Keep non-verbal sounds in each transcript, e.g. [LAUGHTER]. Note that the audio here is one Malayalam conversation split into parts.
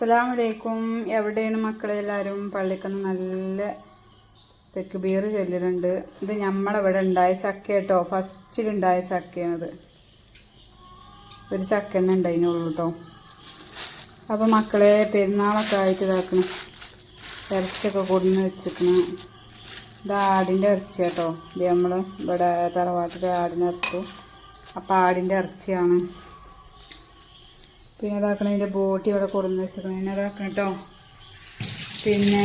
അസ്സലാമലൈക്കും. എവിടെയാണ് മക്കളെ എല്ലാവരും? പള്ളിക്കന്ന് നല്ല തെക്ക് ബീർ ചൊല്ലിട്ടുണ്ട് ഇത് നമ്മളിവിടെ ഉണ്ടായ ചക്ക കേട്ടോ ഫസ്റ്റിലുണ്ടായ ചക്കയാണത്. ഒരു ചക്ക തന്നെ ഉണ്ടായിരുന്നുള്ളൂ കേട്ടോ അപ്പോൾ മക്കളെ പെരുന്നാളൊക്കെ ആയിട്ട് ഇതാക്കണം. ഇറച്ചിയൊക്കെ കൊടുന്ന് വെച്ചിരിക്കണം ഇത് ആടിന്റെ ഇറച്ചി കേട്ടോ ഇത് നമ്മൾ ഇവിടെ തറവാട്ടിൽ ആടിനെ ഇറക്കും അപ്പോൾ ആടിന്റെ ഇറച്ചിയാണ്. പിന്നെ ഇതാക്കണം ഇതിന്റെ ബോട്ടി ഇവിടെ കൊടുന്ന് വെച്ചിരിക്കണം പിന്നെ ഇതാക്കണം കേട്ടോ പിന്നെ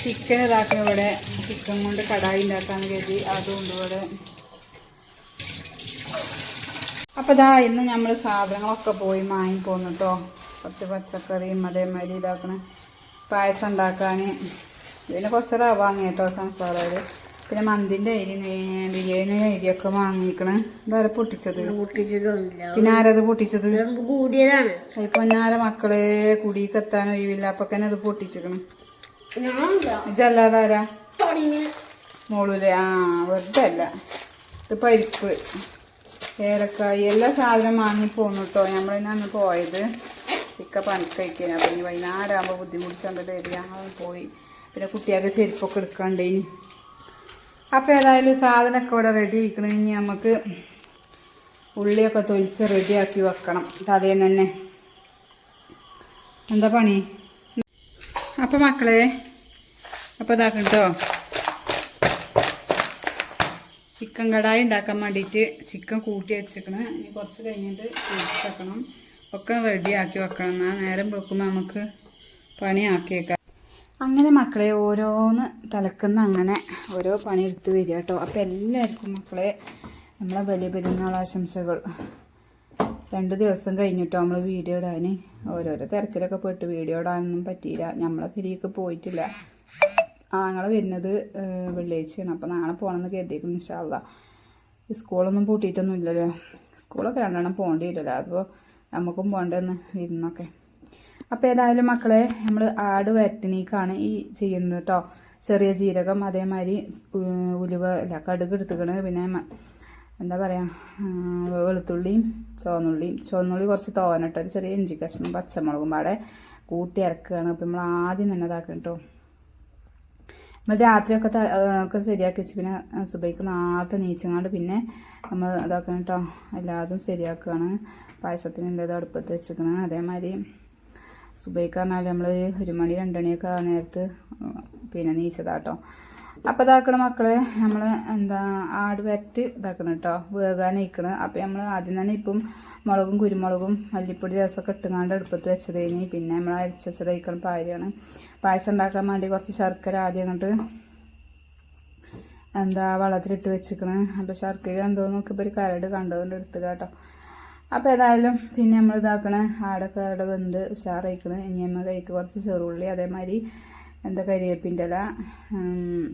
ചിക്കൻ ഇതാക്കണം ഇവിടെ. ചിക്കൻ കൊണ്ട് കടായി ഉണ്ടാക്കാന്ന് കരുതി. അതുകൊണ്ട് ഇവിടെ. അപ്പോൾ ഇതാ ഇന്ന് നമ്മൾ സാധനങ്ങളൊക്കെ പോയി വാങ്ങി പോന്നു കേട്ടോ കുറച്ച് പച്ചക്കറിയും അതേമാതിരി ഇതാക്കണം. പായസം ഉണ്ടാക്കാൻ പിന്നെ കുറച്ച് റവ വാങ്ങി കേട്ടോ സൺഫ്ലവർ പിന്നെ മന്തിന്റെ അരി ബിരിയാണി അരിയൊക്കെ വാങ്ങിക്കണ. ഇതാരെ പൊട്ടിച്ചത്? പിന്നെ ആരത് പൊട്ടിച്ചത്? കൂടിയതാണ്. ഇപ്പൊ ഞാരെ മക്കളെ കുടിക്ക് എത്താൻ ഒഴിവില്ല. അപ്പൊ തന്നെ അത് പൊട്ടിച്ചിക്കണ്. ഇതല്ലാതെ ആരാ? മോളൂലെ ആ വെറുതെ അല്ല. ഇത് പരിപ്പ് ഏലക്കായി എല്ലാ സാധനം വാങ്ങി പോന്നു കേട്ടോ നമ്മളിന്ന് പോയത് ഇക്ക പണിക്കഴിക്കാൻ അപ്പം ഇനി വൈകുന്നേരമാകുമ്പോൾ ബുദ്ധിമുട്ടിച്ചുകൊണ്ട് തരിക ഞങ്ങൾ പോയി. പിന്നെ കുട്ടികൾക്ക് ചെരുപ്പൊക്കെ എടുക്കാണ്ടേനി. അപ്പോൾ ഏതായാലും സാധനമൊക്കെ ഇവിടെ റെഡി ആയിക്കണമെങ്കിൽ നമുക്ക് ഉള്ളിയൊക്കെ തൊലിച്ച് റെഡിയാക്കി വെക്കണം. അതേ തന്നെ. എന്താ പണി? അപ്പം മക്കളെ അപ്പോൾ ഇതാക്കട്ടോ കേട്ടോ ചിക്കൻ കടായി ഉണ്ടാക്കാൻ വേണ്ടിയിട്ട് ചിക്കൻ കൂട്ടി വെച്ചേക്കണം. ഇനി കുറച്ച് കഴിഞ്ഞിട്ട് വെക്കണം. ഒക്കെ റെഡിയാക്കി വെക്കണം. എന്നാൽ നേരം വെക്കുമ്പോൾ നമുക്ക് പണിയാക്കിയേക്കാം. അങ്ങനെ മക്കളെ ഓരോന്ന് തലക്കുന്ന അങ്ങനെ ഓരോ പണി എടുത്ത് വരിക കേട്ടോ. അപ്പോൾ എല്ലാവർക്കും മക്കളെ നമ്മളെ വലിയ പെരുന്നാൾ ആശംസകൾ. രണ്ട് ദിവസം കഴിഞ്ഞിട്ടോ നമ്മൾ വീഡിയോ ഇടാൻ ഓരോരോ തിരക്കിലൊക്കെ പോയിട്ട് വീഡിയോ ഇടാനൊന്നും പറ്റിയില്ല. നമ്മളെ പിരിയൊക്കെ പോയിട്ടില്ല. ആങ്ങളെ വരുന്നത് വെള്ളിയാഴ്ചയാണ്. അപ്പോൾ നാളെ പോകണമെന്ന് കരുതിയിരിക്കും ഇൻഷാല്ല സ്കൂളൊന്നും പൂട്ടിയിട്ടൊന്നും ഇല്ലല്ലോ സ്കൂളൊക്കെ രണ്ടെണ്ണം പോകേണ്ടി വരില്ല അപ്പോൾ നമുക്കും പോകണ്ടെന്ന് വിരുന്നൊക്കെ. അപ്പോൾ ഏതായാലും മക്കളെ നമ്മൾ ആട് വരട്ടിനീക്കാണ് ഈ ചെയ്യുന്നത് കേട്ടോ. ചെറിയ ജീരകം അതേമാതിരി ഉലുവ അല്ല കടുക് എടുത്തുക്കണ്. പിന്നെ എന്താ പറയുക വെളുത്തുള്ളിയും ചുവന്നുള്ളിയും. ചുവന്നുള്ളി കുറച്ച് തോനട്ടോ ഒരു ചെറിയ ഇഞ്ചി കഷ്ണം പച്ചമുളകും പാടെ കൂട്ടി ഇറക്കുകയാണ് അപ്പോൾ നമ്മൾ ആദ്യം തന്നെ ഇതാക്കണം കേട്ടോ. നമ്മൾ രാത്രിയൊക്കെ ഒക്കെ ശരിയാക്കി വെച്ച് പിന്നെ സുബൈക്ക് നേരത്തെ നീച്ചങ്ങാണ്ട് പിന്നെ നമ്മൾ ഇതാക്കണം കേട്ടോ. എല്ലാതും ശരിയാക്കുകയാണ് പായസത്തിന് എല്ലാതും അടുപ്പത്ത് വെച്ചിരിക്കണം. അതേമാതിരി സുബൈക്ക് പറഞ്ഞാൽ നമ്മൾ ഒരു മണി രണ്ട് മണിയൊക്കെ ആ നേരത്ത് പിന്നെ നീച്ചതാട്ടോ. അപ്പോൾ ഇതാക്കണ മക്കളെ നമ്മൾ എന്താ ആട് വരട്ട് ഇതാക്കണം കേട്ടോ വേകാനയിക്കണം അപ്പോൾ നമ്മൾ ആദ്യം തന്നെ ഇപ്പം മുളകും കുരുമുളകും മല്ലിപ്പൊടി രസമൊക്കെ ഇട്ടുങ്ങാണ്ട് അടുപ്പത്ത് വെച്ചത് കഴിഞ്ഞ് പിന്നെ നമ്മൾ അരച്ച് വെച്ചത് കഴിക്കണം പാരിയാണ് പായസം ഉണ്ടാക്കാൻ വേണ്ടി കുറച്ച് ശർക്കര ആദ്യം അങ്ങോട്ട് എന്താ വെള്ളത്തിലിട്ട് വെച്ചിക്കണ്. അപ്പോൾ ശർക്കര എന്തോ നോക്കിയപ്പോൾ ഒരു കരട് കണ്ടുകൊണ്ട് എടുത്തു കേട്ടോ. അപ്പോൾ ഏതായാലും പിന്നെ നമ്മൾ ഇതാക്കണേ ആടൊക്കെ അവിടെ വെന്ത് ഉഷാറായിക്കണ്. ഇനി നമ്മൾ കൈക്ക് കുറച്ച് ചെറുള്ളി അതേമാതിരി എന്താ കരിവേപ്പിന്റെ ഇല പിന്നെ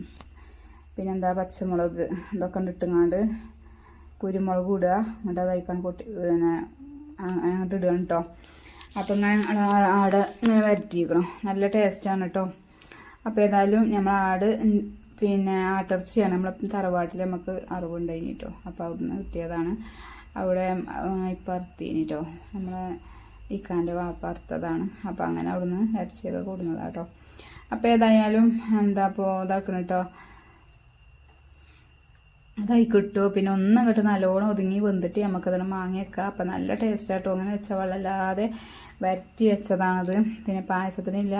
പിന്നെന്താ പച്ചമുളക് ഇതൊക്കെ ഇട്ടുങ്ങാണ്ട് കുരുമുളക് ഇടുക. എന്നിട്ട് അതായിക്കാൻ പൊട്ടി പിന്നെ അങ്ങോട്ട് ഇടുക കേട്ടോ അപ്പം ഇങ്ങനെ ആട് ഇങ്ങനെ വരട്ടിയിരിക്കണം നല്ല ടേസ്റ്റാണ് കേട്ടോ അപ്പോൾ ഏതായാലും നമ്മൾ ആട് പിന്നെ ആട്ടിറച്ചിയാണ്. നമ്മൾ തറവാട്ടിൽ നമുക്ക് അറിവുണ്ടായിട്ടോ കേട്ടോ അപ്പോൾ അവിടുന്ന് കിട്ടിയതാണ്. അവിടെ ഇപ്പം കേട്ടോ നമ്മളെ ഇക്കാന്റെ വാപ്പ അറുത്തതാണ് അപ്പോൾ അങ്ങനെ അവിടുന്ന് ഇറച്ചിയൊക്കെ കൂടുന്നതാണ് കേട്ടോ അപ്പോൾ ഏതായാലും എന്താ ഇപ്പോൾ ഇതാക്കണം കേട്ടോ അതായി കിട്ടുമോ പിന്നെ ഒന്നും കിട്ടും നല്ലോണം ഒതുങ്ങി വെന്തിട്ട് നമുക്കതിന് മാങ്ങി വെക്കാം. അപ്പം നല്ല ടേസ്റ്റ് ആട്ടോ. അങ്ങനെ വെച്ച വെള്ളമില്ലാതെ വരറ്റി വെച്ചതാണത്. പിന്നെ പായസത്തിനില്ല.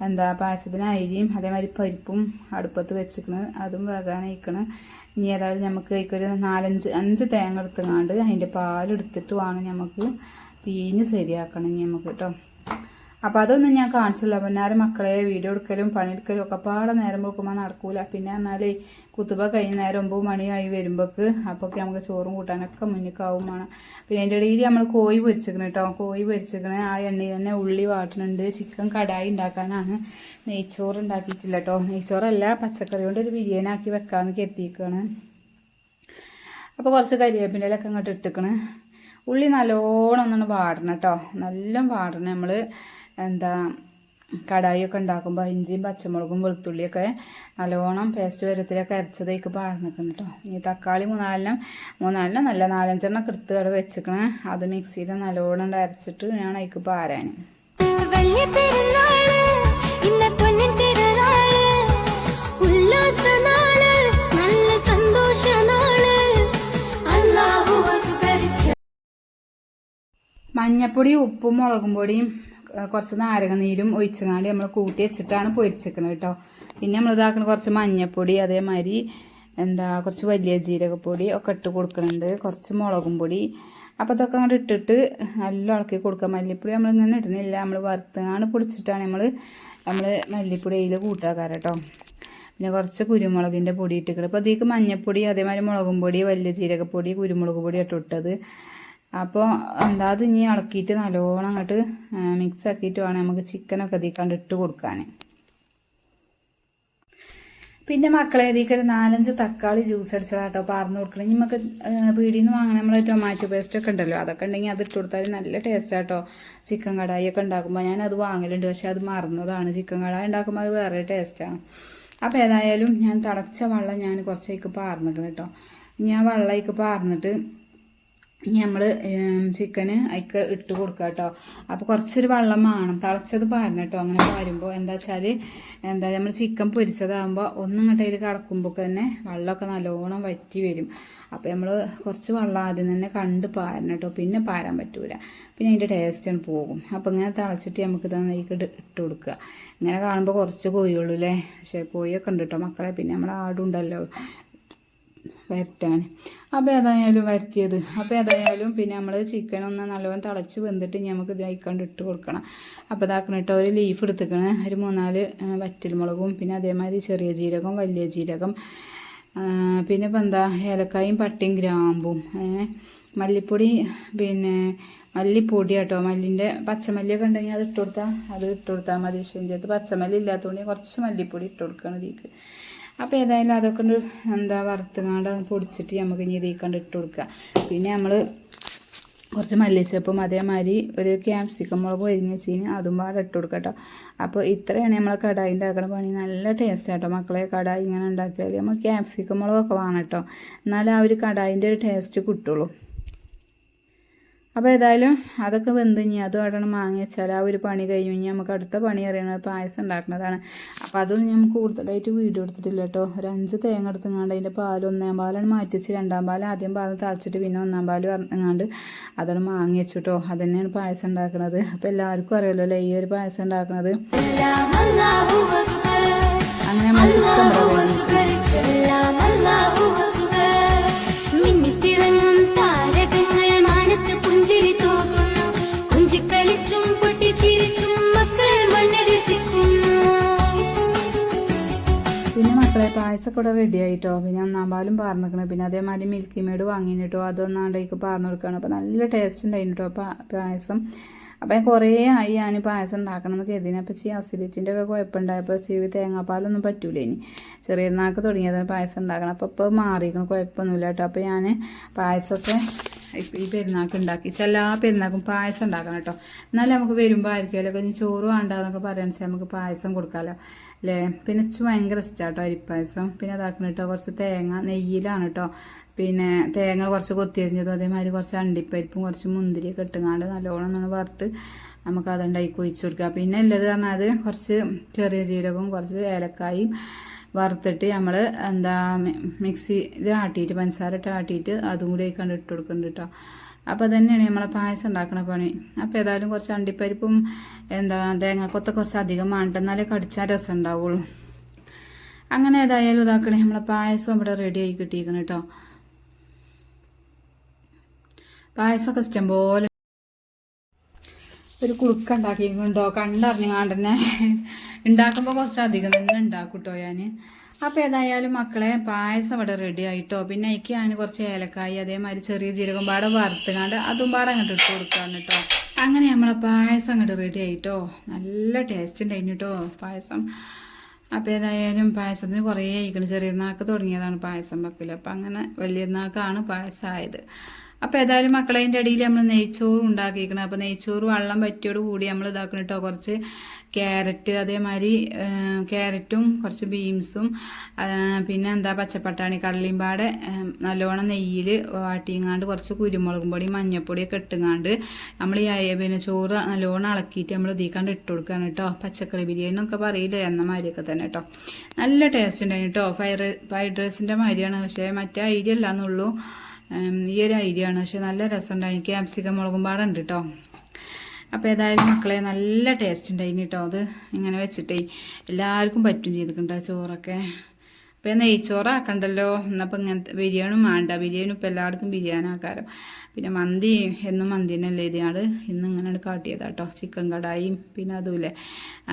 എന്താ പായസത്തിന് അരിയും അതേമാതിരി പരിപ്പും അടുപ്പത്ത് വെച്ചിക്കണ്. അതും വേകാനയക്കണ്. ഇനി ഏതായാലും നമുക്ക് അതിക്കൊരു നാലഞ്ച് അഞ്ച് തേങ്ങ എടുത്തുങ്ങാണ്ട് അതിന്റെ പാലെടുത്തിട്ട് വേണം നമുക്ക് പീഞ്ഞ് ശരിയാക്കണം ഇനി നമുക്ക് കേട്ടോ അപ്പോൾ അതൊന്നും ഞാൻ കാണിച്ചില്ല. പിന്നാരും മക്കളെ വീഡിയോ എടുക്കലും പണിയെടുക്കലും ഒക്കെ പാടെ നേരം വെക്കുമ്പോൾ നടക്കൂല. പിന്നെ പറഞ്ഞാലേ കുത്തുബ കഴിഞ്ഞ നേരം ഒമ്പത് മണിയായി വരുമ്പോക്ക് അപ്പോഴൊക്കെ നമുക്ക് ചോറും കൂട്ടാനൊക്കെ മുന്നിക്കാവും വേണം. പിന്നെ അതിന്റെ ഇടയിൽ നമ്മൾ കോഴി പൊരിച്ചിരിക്കണം കേട്ടോ കോഴി പൊരിച്ചിരിക്കണേ. ആ എണ്ണയിൽ തന്നെ ഉള്ളി വാട്ടണുണ്ട് ചിക്കൻ കടായി ഉണ്ടാക്കാനാണ് നെയ്ച്ചോറ് ഉണ്ടാക്കിയിട്ടില്ല കേട്ടോ നെയ്ച്ചോറല്ല പച്ചക്കറി കൊണ്ട് ഒരു ബിരിയാണി ആക്കി വെക്കാമെന്ന് എത്തിയിരിക്കുകയാണ് അപ്പോൾ കുറച്ച് കരിവേപ്പിന്റെ ഇലയൊക്കെ അങ്ങോട്ട് ഇട്ടിക്കണ് ഉള്ളി നല്ലോണം ഒന്നാണ് വാടണം കേട്ടോ നല്ല വാടണം. നമ്മൾ എന്താ കടായിയൊക്കെ ഉണ്ടാക്കുമ്പോൾ ഇഞ്ചിയും പച്ചമുളകും വെളുത്തുള്ളിയൊക്കെ നല്ലോണം പേസ്റ്റ് വരത്തിലൊക്കെ അരച്ചതേക്ക് പാർന്നിട്ടുണ്ട് കേട്ടോ ഇനി തക്കാളി മൂന്നാലെണ്ണം മൂന്നാലെണ്ണം നല്ല നാലഞ്ചെണ്ണം ഒക്കെ എടുത്ത് അവിടെ വെച്ചിക്കണേ. അത് മിക്സിയിൽ നല്ലോണം അരച്ചിട്ട് ഞാൻ അതിക്ക് പാരാൻ മഞ്ഞപ്പൊടിയും മഞ്ഞപ്പൊടി ഉപ്പും മുളകും പൊടിയും കുറച്ച് നാരങ്ങനീരും ഒഴിച്ചങ്ങാണ്ട് നമ്മൾ കൂട്ടി വെച്ചിട്ടാണ് പൊരിച്ചിരിക്കുന്നത് കേട്ടോ. പിന്നെ നമ്മൾ ഇതാക്കുന്ന കുറച്ച് മഞ്ഞപ്പൊടി അതേമാതിരി എന്താ കുറച്ച് വലിയ ജീരകപ്പൊടി ഒക്കെ ഇട്ട് കൊടുക്കുന്നുണ്ട് കുറച്ച് മുളകും പൊടി. അപ്പോൾ ഇതൊക്കെ അങ്ങോട്ട് ഇട്ടിട്ട് നല്ല ഇളക്കി കൊടുക്കുക. മല്ലിപ്പൊടി നമ്മൾ ഇങ്ങനെ ഇടുന്നില്ല. നമ്മൾ വറുത്തങ്ങാണ്ട് പൊടിച്ചിട്ടാണ് നമ്മൾ നമ്മൾ മല്ലിപ്പൊടി അതിൽ കൂട്ടാക്കാറ് കേട്ടോ. പിന്നെ കുറച്ച് കുരുമുളകിന്റെ പൊടി ഇട്ടിട്ട് അപ്പോൾ അതിലേക്ക് മഞ്ഞപ്പൊടി അതേമാതിരി മുളകും പൊടി വലിയ ജീരകപ്പൊടി കുരുമുളക് പൊടി ഇട്ട് ഇട്ടത് അപ്പോൾ എന്താ അത് ഇനി ഇളക്കിയിട്ട് നല്ലോണം അങ്ങോട്ട് മിക്സ് ആക്കിയിട്ട് വേണം നമുക്ക് ചിക്കനൊക്കെ ഇതിൽ കണ്ട് ഇട്ട് കൊടുക്കാൻ പിന്നെ മക്കളെ ഇതിലേക്ക് ഒരു നാലഞ്ച് തക്കാളി ജ്യൂസ് അടിച്ചതാട്ടോ പാർന്ന് കൊടുക്കണം. നമുക്ക് പീടിയിൽ നിന്ന് വാങ്ങണ നമ്മൾ ടൊമാറ്റോ പേസ്റ്റ് ഒക്കെ ഉണ്ടല്ലോ അതൊക്കെ ഉണ്ടെങ്കിൽ അത് ഇട്ട് കൊടുത്താൽ നല്ല ടേസ്റ്റ് ആട്ടോ. ചിക്കൻ കടായി ഒക്കെ ഉണ്ടാക്കുമ്പോൾ ഞാൻ അത് വാങ്ങലുണ്ട് പക്ഷെ അത് മറന്നതാണ്. ചിക്കൻ കടായി ഉണ്ടാക്കുമ്പോൾ അത് വേറെ ടേസ്റ്റാണ് അപ്പോൾ ഏതായാലും ഞാൻ തിളച്ച വെള്ളം ഞാൻ കുറച്ചേക്ക് പാർന്നിക്കണം കേട്ടോ ഞാൻ വെള്ളമേക്ക് പാർന്നിട്ട് ഇനി നമ്മൾ ചിക്കന് അതിക്ക് ഇട്ട് കൊടുക്കുക കേട്ടോ അപ്പോൾ കുറച്ചൊരു വെള്ളം വേണം. തിളച്ചത് പാരണം കേട്ടോ അങ്ങനെ പാരുമ്പോൾ എന്താ വെച്ചാൽ എന്താ നമ്മൾ ചിക്കൻ പൊരിച്ചതാകുമ്പോൾ ഒന്നും അതിൽ കിടക്കുമ്പോൾ തന്നെ വെള്ളമൊക്കെ നല്ലോണം വറ്റി വരും. അപ്പോൾ നമ്മൾ കുറച്ച് വെള്ളം ആദ്യം തന്നെ കണ്ട് പാരണം കേട്ടോ പിന്നെ പാരാൻ പറ്റൂല. പിന്നെ അതിന്റെ ടേസ്റ്റ് പോകും. അപ്പോൾ ഇങ്ങനെ തിളച്ചിട്ട് നമുക്ക് ഇതിലേക്ക് ഇട്ട് കൊടുക്കുക ഇങ്ങനെ കാണുമ്പോൾ കുറച്ച് കോഴിയുള്ളൂ അല്ലേ പക്ഷേ കോഴിയൊക്കെ ഉണ്ട് കേട്ടോ മക്കളെ. പിന്നെ നമ്മൾ ആടുണ്ടല്ലോ. വരട്ടാൻ അപ്പോൾ ഏതായാലും വരത്തിയത്. അപ്പോൾ ഏതായാലും പിന്നെ നമ്മൾ ചിക്കൻ ഒന്ന് നല്ലവണ്ണം തിളച്ച് വെന്തിട്ട് നമുക്ക് ഇതായിക്കൊണ്ട് ഇട്ട് കൊടുക്കണം. അപ്പോൾ ഇതാക്കണിട്ട് ഒരു ലീഫ് എടുത്തിക്കണേ. ഒരു മൂന്നാൽ വറ്റൽമുളകും പിന്നെ അതേമാതിരി ചെറിയ ജീരകം വലിയ ജീരകം. പിന്നെ ഇപ്പം എന്താ ഏലക്കായും പട്ടയും ഗ്രാമ്പും മല്ലിപ്പൊടി പിന്നെ മല്ലിപ്പൊടി കേട്ടോ മല്ലിന്റെ പച്ചമല്ലിയൊക്കെ ഉണ്ടെങ്കിൽ അത് ഇട്ട് കൊടുത്താൽ അത് ഇട്ട് കൊടുത്താൽ മതി. പക്ഷേ എന്റെ അടുത്ത് പച്ചമല്ലി ഇല്ലാത്തതുകൊണ്ട് കുറച്ച് മല്ലിപ്പൊടി ഇട്ട് കൊടുക്കണം ഇതിലേക്ക് അപ്പോൾ ഏതായാലും അതൊക്കെ എന്താ വറുത്തുങ്ങാണ്ട് പൊടിച്ചിട്ട് നമുക്ക് ഇനി ഇതിൽ കണ്ട് ഇട്ട് കൊടുക്കുക പിന്നെ നമ്മൾ കുറച്ച് മല്ലിച്ചപ്പും അതേമാതിരി ഒരു ക്യാപ്സിക്കം മുളക് ഒരിഞ്ഞ് വെച്ചിന് അതും പാടെ ഇട്ട് കൊടുക്കുക കേട്ടോ അപ്പോൾ ഇത്രയാണ് നമ്മൾ കടായി ഉണ്ടാക്കുന്ന പണി. നല്ല ടേസ്റ്റ് കേട്ടോ മക്കളെ കടായി ഇങ്ങനെ ഉണ്ടാക്കിയാൽ നമ്മൾ ക്യാപ്സിക്കം മുളകൊക്കെ വേണം കേട്ടോ എന്നാലും ആ ഒരു കടായിന്റെ ഒരു ടേസ്റ്റ് കിട്ടുള്ളൂ. അപ്പോൾ ഏതായാലും അതൊക്കെ വെന്ത് ഇനി അതും വേണം മാങ്ങി വെച്ചാൽ ആ ഒരു പണി കഴിഞ്ഞു കഴിഞ്ഞാൽ നമുക്ക് അടുത്ത പണി അറിയണത് പായസം ഉണ്ടാക്കുന്നതാണ്. അപ്പോൾ അതൊന്നും നമുക്ക് കൂടുതലായിട്ട് വീഡിയോ എടുത്തിട്ടില്ല കേട്ടോ. ഒരു അഞ്ച് തേങ്ങ എടുത്തങ്ങാണ്ട് അതിന്റെ പാൽ ഒന്നാം പാലാണ് മാറ്റിച്ച് രണ്ടാം പാൽ ആദ്യം പാൽ തളച്ചിട്ട് പിന്നെ ഒന്നാം പാൽ പറഞ്ഞങ്ങാണ്ട് അതാണ് മാങ്ങി വെച്ചു കേട്ടോ. അത് തന്നെയാണ് പായസം ഉണ്ടാക്കുന്നത് അപ്പോൾ എല്ലാവർക്കും അറിയാലോ അല്ലേ ഈ ഒരു പായസം ഉണ്ടാക്കുന്നത് അങ്ങനെ നമ്മൾ പായസമൊക്കെ ഇവിടെ റെഡി ആയിട്ടോ? പിന്നെ ഒന്നാം പാലും പിന്നെ അതേമാതിരി മിൽക്കി മേഡ് വാങ്ങിട്ടോ അതൊന്നാണ്ടേക്ക് പാർന്നു കൊടുക്കണം അപ്പോൾ നല്ല ടേസ്റ്റ് ഉണ്ടായിരുന്നു കേട്ടോ പായസം. അപ്പോൾ ഞാൻ കുറേ ആയി ഞാൻ പായസം ഉണ്ടാക്കണം എന്ന് കരുതിന് അപ്പോൾ ചീ അസിഡിറ്റിന്റെ ഒക്കെ കുഴപ്പമുണ്ടായപ്പോൾ ചീവി തേങ്ങാപ്പാലൊന്നും പറ്റൂല ഇനി ചെറിയ നാക്ക് തുടങ്ങിയതാണ് പായസം ഉണ്ടാക്കണം അപ്പോൾ ഇപ്പോൾ മാറിയിരിക്കണം കുഴപ്പമൊന്നുമില്ല കേട്ടോ അപ്പോൾ ഞാൻ പായസമൊക്കെ ഈ പെരുന്നാൾക്ക് ഉണ്ടാക്കി എല്ലാ പെരുന്നാൾക്കും പായസം ഉണ്ടാക്കണം കേട്ടോ. എന്നാലും നമുക്ക് വരുമ്പോൾ ആയിരിക്കുമല്ലോ. ഇനി ചോറ് വേണ്ടെന്നൊക്കെ പറയാന്ന് വെച്ചാൽ നമുക്ക് പായസം കൊടുക്കാമല്ലോ അല്ലേ? പിന്നെ ഭയങ്കര ഇഷ്ടമാണ് കേട്ടോ അരിപ്പായസം. പിന്നെ അതാക്കണം കേട്ടോ കുറച്ച് തേങ്ങ നെയ്യിലാണ് കേട്ടോ പിന്നെ തേങ്ങ കുറച്ച് കൊത്തിയരിഞ്ഞതും അതേമാതിരി കുറച്ച് അണ്ടിപ്പരിപ്പും കുറച്ച് മുന്തിരിയൊക്കെ ഇട്ടുങ്ങാണ്ട് നല്ലോണം നമ്മൾ വറുത്ത് നമുക്ക് അതുണ്ടായി കൊഴിച്ച് കൊടുക്കുക. പിന്നെ ഉള്ളത് പറഞ്ഞാൽ അത് കുറച്ച് ചെറിയ ജീരകവും കുറച്ച് ഏലക്കായും വറുത്തിട്ട് നമ്മൾ എന്താ മിക്സിയിൽ ആട്ടിയിട്ട് പഞ്ചസാര ഇട്ട് ആട്ടിയിട്ട് അതും കൂടി കണ്ട് ഇട്ട് കൊടുക്കുന്നുണ്ട് കേട്ടോ അപ്പോൾ തന്നെയാണ് നമ്മളെ പായസം ഉണ്ടാക്കണ പണി. അപ്പോൾ ഏതായാലും കുറച്ച് അണ്ടിപ്പരിപ്പും എന്താ തേങ്ങാക്കൊത്ത കുറച്ച് അധികം വേണ്ട കടിച്ചാൽ രസം ഉണ്ടാവുള്ളൂ. അങ്ങനെ ഏതായാലും ഇതാക്കണേ നമ്മളെ പായസം ഇവിടെ റെഡി ആയി കിട്ടിയിരിക്കണം കേട്ടോ പായസമൊക്കെ ഇഷ്ടം പോലെ ഒരു കുളുക്ക ഉണ്ടാക്കിയിട്ടുണ്ടോ കണ്ടറിഞ്ഞാണ്ട് തന്നെ ഉണ്ടാക്കുമ്പോൾ കുറച്ച് അധികം തന്നെ ഉണ്ടാക്കും കേട്ടോ ഞാൻ അപ്പോൾ ഏതായാലും മക്കളെ പായസം ഇവിടെ റെഡി ആയിട്ടോ? പിന്നെ എനിക്ക് ഞാൻ കുറച്ച് ഏലക്കായി അതേമാതിരി ചെറിയ ജീരകം പാടെ വറുത്തുകാണ്ട് അതും പാടെ അങ്ങോട്ട് ഇട്ട് കൊടുക്കാണ് കേട്ടോ അങ്ങനെ നമ്മളെ പായസം അങ്ങോട്ട് റെഡി ആയിട്ടോ? നല്ല ടേസ്റ്റ് ഉണ്ടായിരുന്നു കേട്ടോ പായസം. അപ്പോൾ ഏതായാലും പായസത്തിന് കുറേ ആയിക്കണം. ചെറിയ നാക്ക് തുടങ്ങിയതാണ് പായസം വെക്കൽ അപ്പം അങ്ങനെ വലിയ നാക്കാണ് പായസം ആയത് അപ്പോൾ ഏതായാലും മക്കളെ അതിന്റെ ഇടയിൽ നമ്മൾ നെയ്ച്ചോറ് ഉണ്ടാക്കിയിരിക്കണം അപ്പോൾ നെയ്ച്ചോറ് വെള്ളം പറ്റിയോട് കൂടി നമ്മൾ ഇതാക്കണം കേട്ടോ കുറച്ച് ക്യാരറ്റ് അതേമാതിരി ക്യാരറ്റും കുറച്ച് ബീൻസും പിന്നെ എന്താ പച്ചപ്പട്ടാണി കടലയും പാടെ നല്ലോണം നെയ്യിൽ വാട്ടിങ്ങാണ്ട് കുറച്ച് കുരുമുളകും പൊടി മഞ്ഞൾപ്പൊടിയൊക്കെ ഇട്ടുങ്ങാണ്ട് നമ്മൾ ഈ പിന്നെ ചോറ് നല്ലോണം ഇളക്കിയിട്ട് നമ്മൾ ഇതിക്കാണ്ട് ഇട്ട് കൊടുക്കുകയാണ് കേട്ടോ പച്ചക്കറി ബിരിയാണി എന്നൊക്കെ പറയില്ലേ എന്ന മാതിരിയൊക്കെ തന്നെ കേട്ടോ നല്ല ടേസ്റ്റ് ഉണ്ടായിരുന്നു കേട്ടോ ഫ്രൈഡ് ഫ്രൈഡ് റൈസിന്റെ മാതിരിയാണ്. പക്ഷേ മറ്റേ അരി ഈ ഒരു ഐഡിയ ആണ്. പക്ഷെ നല്ല രസമുണ്ടായി ക്യാപ്സിക്കം മുളകും പാടുണ്ട് കേട്ടോ അപ്പോൾ ഏതായാലും മക്കളെ നല്ല ടേസ്റ്റ് ഉണ്ടായിന് കേട്ടോ അത് ഇങ്ങനെ വെച്ചിട്ടേ എല്ലാവർക്കും പറ്റും ചെയ്തിട്ടുണ്ട് ആ ചോറൊക്കെ. അപ്പോൾ നെയ്ച്ചോറാക്കണ്ടല്ലോ എന്നപ്പോൾ ഇങ്ങനത്തെ ബിരിയാണി വേണ്ട ബിരിയാണി ഇപ്പോൾ എല്ലായിടത്തും ബിരിയാണി ആക്കാരം. പിന്നെ മന്തി എന്നും മന്തി തന്നെയല്ലേ ഇതിനാട് ഇന്ന് ഇങ്ങനെ കാട്ടിയതാ കേട്ടോ ചിക്കൻ കടായും പിന്നെ അതുമില്ലേ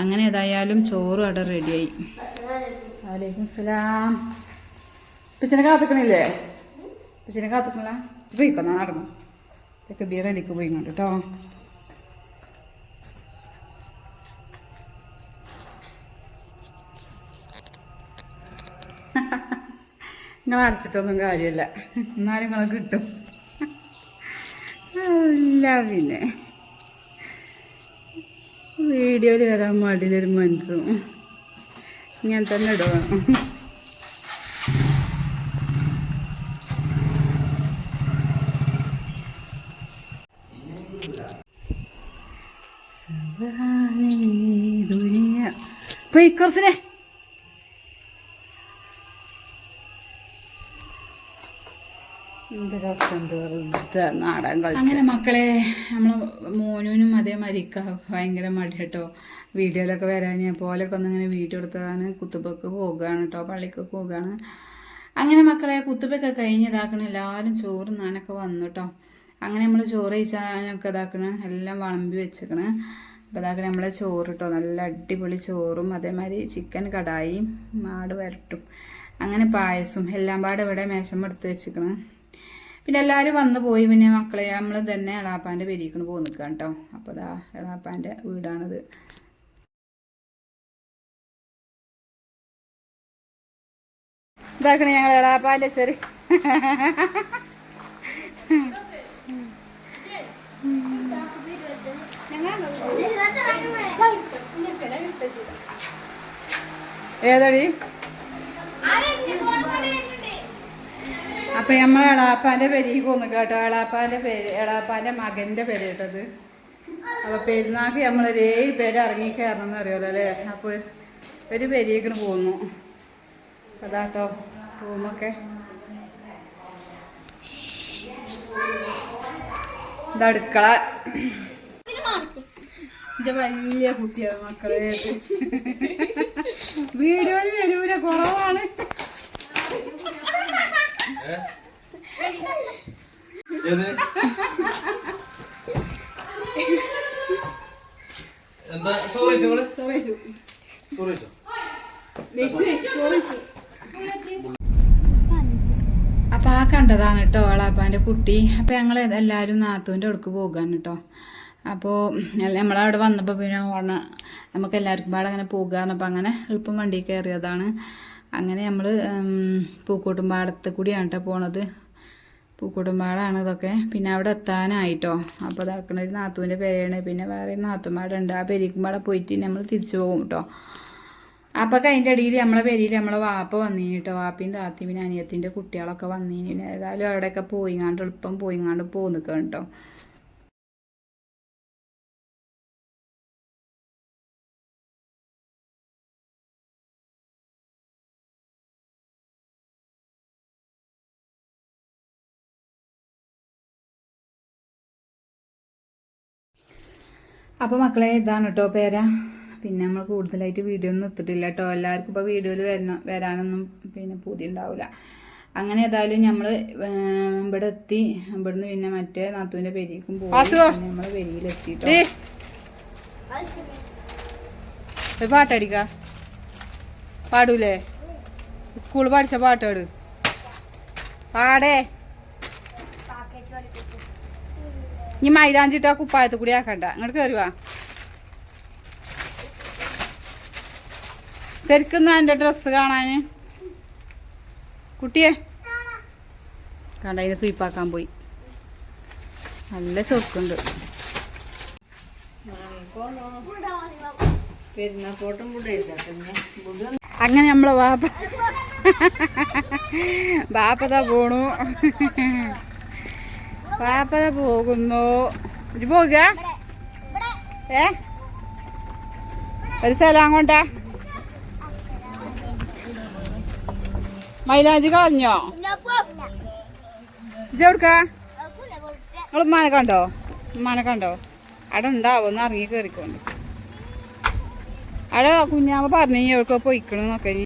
അങ്ങനെ ഏതായാലും ചോറും അവിടെ റെഡിയായി വലൈക്കും സലാം. പിച്ചനെ കാത്തിക്കണില്ലേ? പിച്ചനെ കാത്തിക്കണില്ല പോയിക്കോ നടന്നു. ഇതൊക്കെ ബീറലിക്ക് പോയി കൊണ്ട് കേട്ടോ നിങ്ങൾ അടച്ചിട്ടൊന്നും കാര്യമില്ല. എന്നാലും നിങ്ങളെ കിട്ടും. അല്ല പിന്നെ. വീഡിയോയിൽ വരാൻ മടിയിലൊരു മനസ്സും ഞാൻ തന്നെ ഇടുക. പൊയ്ക്കോർസിനെ അങ്ങനെ മക്കളെ നമ്മളെ മോനുവിനും അതേമാതിരി ഭയങ്കര മടി കേട്ടോ വീഡിയോയിലൊക്കെ വരാൻ ഞാൻ പോലൊക്കെ ഒന്നിങ്ങനെ വീഡിയോ എടുത്തതാണ് കുത്തുബക്ക് പോകുകയാണ് കേട്ടോ പള്ളിക്ക് പോകുകയാണ് അങ്ങനെ മക്കളെ കുത്തുബൊക്കെ കഴിഞ്ഞതാക്കണം എല്ലാവരും ചോറ് നാനൊക്കെ വന്നു കേട്ടോ അങ്ങനെ നമ്മൾ ചോറ് കഴിച്ചാലൊക്കെ ഇതാക്കണ് എല്ലാം വിളമ്പി വെച്ചേക്കണ്. അപ്പോൾ ഇതാക്കണ നമ്മളെ ചോറ് കേട്ടോ നല്ല അടിപൊളി ചോറും അതേമാതിരി ചിക്കൻ കടായിയും മാട് വരട്ടും. അങ്ങനെ പായസം എല്ലാം പാടെ ഇവിടെ മേശം എടുത്ത് വെച്ചിക്കണം. പിന്നെ എല്ലാവരും വന്നു പോയി പിന്നെ മക്കളെ നമ്മൾ തന്നെ എളാപ്പാന്റെ പെരീക്കണ് പോയി നിൽക്കാം കേട്ടോ അപ്പോൾ അതാ എളാപ്പാന്റെ വീടാണിത്. ഇതാക്കണേ ഞങ്ങൾ എളാപ്പാന്റെ ചെറിയ [LAUGHS] ഏതടി? അപ്പൊ നമ്മൾ എളാപ്പാന്റെ പെരിക്ക് പോന്നു കേട്ടോ. എളാപ്പാന്റെ പേര് എളാപ്പാന്റെ മകന്റെ പേര് കേട്ടത് അപ്പൊ പെരുന്നാക്ക് നമ്മളൊരേ പേര് ഇറങ്ങി കയറണമെന്ന് അറിയാലോ അല്ലേ? അപ്പൊ ഒരു പെരീക്കിന് പോന്നു അതാട്ടോ റൂമൊക്കെ. ഇത് അടുക്കള. വലിയ കുട്ടിയാണ് മക്കളെ. വീഡിയോയിൽ വരൂല കുറവാണ്. എന്താ? ചോറ് ചോറേച്ചു ചോറ് കഴിച്ചോ. ചോറേച്ചു അപ്പൊ ആ കണ്ടതാണ് കേട്ടോ എളാപ്പാന്റെ കുട്ടി. അപ്പൊ ഞങ്ങൾ എല്ലാവരും നാത്തൂന്റെ അടുക്ക് പോകാണ് കേട്ടോ അപ്പോൾ നമ്മളവിടെ വന്നപ്പോൾ പിന്നെ ഓണ നമുക്ക് എല്ലാവർക്കും പാടെ അങ്ങനെ പോകാറുണ്ട് അങ്ങനെ എളുപ്പം വണ്ടി കയറിയതാണ്. അങ്ങനെ നമ്മൾ പൂക്കൂട്ടുംപാടത്ത് കൂടിയാണ് കേട്ടോ പോണത്. പൂക്കൂട്ടുംപാടാണ് ഇതൊക്കെ. പിന്നെ അവിടെ എത്താനായിട്ടോ. അപ്പോൾ അതാക്കണ ഒരു നാത്തൂന്റെ പേരാണ്. പിന്നെ വേറെ നാത്തുമാടുണ്ട് ആ പെരിക്കുമ്പാടെ പോയിട്ട് നമ്മൾ തിരിച്ചു പോകും കേട്ടോ അപ്പോൾ കഴിഞ്ഞ ഇടയിൽ നമ്മളെ പേരിൽ നമ്മളെ വാപ്പ വന്നീനി കേട്ടോ വാപ്പയും താത്തിയും പിന്നെ അനിയത്തിന്റെ കുട്ടികളൊക്കെ വന്നീനി. ഏതായാലും അവിടെയൊക്കെ പോയിങ്ങാണ്ട് എളുപ്പം പോയിങ്ങാണ്ട് പോ കേട്ടോ അപ്പോൾ മക്കളെ ഇതാണ് കേട്ടോ പേര. പിന്നെ നമ്മൾ കൂടുതലായിട്ട് വീഡിയോ ഒന്നും ഇട്ടിട്ടില്ല കേട്ടോ എല്ലാവർക്കും ഇപ്പോൾ വീഡിയോയിൽ വരണം വരാനൊന്നും പിന്നെ പൂതി ഉണ്ടാവില്ല അങ്ങനെ ഏതായാലും നമ്മൾ ഇവിടെ എത്തി. ഇവിടുന്ന് പിന്നെ മറ്റേ നാത്തുവിന്റെ പെരിക്കും പോകും നമ്മൾ പെരിയിലെത്തിട്ടോ പാട്ടടിക്ക പാടൂലേ? സ്കൂൾ പഠിച്ച പാട്ടാട് പാടേ. ഇനി മൈലാഞ്ചിട്ട് ആ കുപ്പായത്ത് കൂടി ആക്കണ്ട. അങ്ങോട്ട് കയറി വാ. ശരിക്കും എന്റെ ഡ്രസ്സ് കാണാന്. കുട്ടിയെ. കണ്ട അതിനെ സ്വീപ്പാക്കാൻ പോയി. നല്ല ചൊറുക്കുണ്ട്. അങ്ങനെ നമ്മളെ വാപ്പ ബാപ്പതാ പോണു. ബാപ്പത പോകുന്നു. ഇത് പോകുക ഏ? ഒരു സ്ഥലം അങ്ങോട്ടാ. മൈലാഞ്ചി കളഞ്ഞോ? ഇജെവിടുക്ക നിങ്ങൾ ഉമ്മാനെ കണ്ടോ? ഉമ്മാനെ കണ്ടോ? അവിടെ ഉണ്ടാവും ഒന്ന് ഇറങ്ങി കയറിക്കൊണ്ട് അവിടെ കുഞ്ഞാമ്മ പറഞ്ഞു എവിടെക്കോ പോയിക്കണെന്നൊക്കെ